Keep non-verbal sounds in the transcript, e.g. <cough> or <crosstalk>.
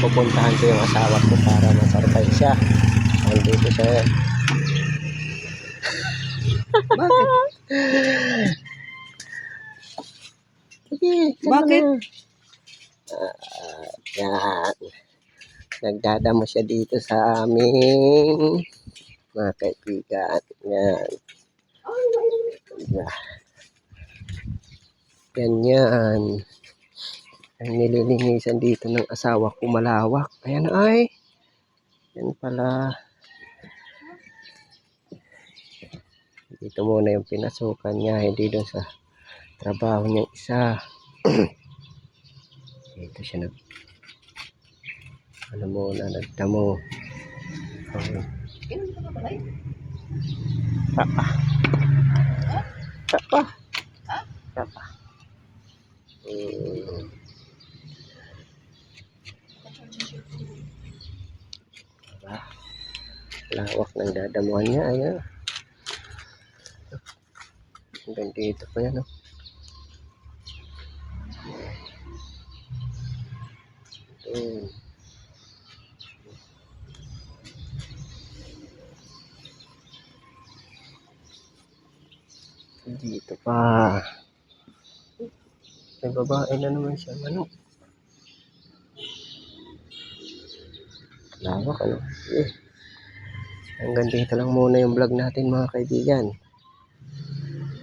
pupuntahan ko yung asawa ko para ma-surprise siya. Nandito siya. Bakit? Sige, Bakit? Uh, yan. Nagdadamo siya dito sa aming mga kaibigan. Yan. Yeah. Ganyan. Ang nililinisan dito ng asawa ko malawak. Ayan ay. Yan pala. Dito muna yung pinasukan niya. Hindi doon sa trabaho niya isa. <clears throat> Dito siya nag ano muna nagdamo. Okay. Papa. Papa. Papa. Hmm. Lawak ng dadamuhan niya. Ayan. Hanggang dito pa yan. Oh. Hmm. Dito pa. May babae na naman siya. Ano? Lawak ano? Eh. Hanggang dito lang muna yung vlog natin mga kaibigan.